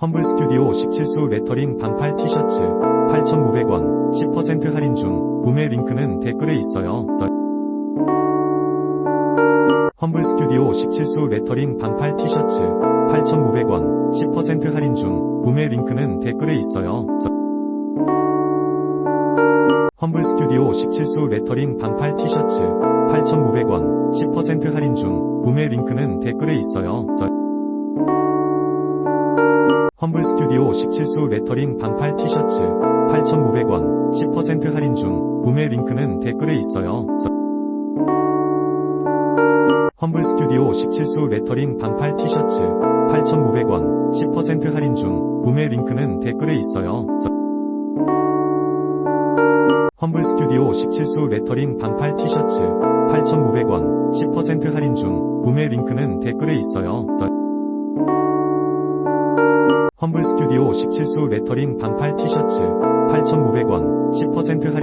험블 스튜디오 17수 레터링 반팔 티셔츠 8,900원 10% 할인 중 구매 링크는 댓글에 있어요. 험블 스튜디오 17수 레터링 반팔 티셔츠 8,900원 10% 할인 중 구매 링크는 댓글에 있어요. 험블 스튜디오 17수 레터링 반팔 티셔츠 8,900원 10% 할인 중 구매 링크는 댓글에 있어요. 험블 스튜디오 17수 레터링 반팔 티셔츠 8,900원 10% 할인 중 구매 링크는 댓글에 있어요. 험블 스튜디오 17수 레터링 반팔 티셔츠 8,900원 10% 할인 중 구매 링크는 댓글에 있어요. 험블 스튜디오 17수 레터링 반팔 티셔츠 8,900원 10% 할인 중 구매 링크는 댓글에 있어요. 험블 스튜디오 17수 레터링 반팔 티셔츠 8,900원 10% 할인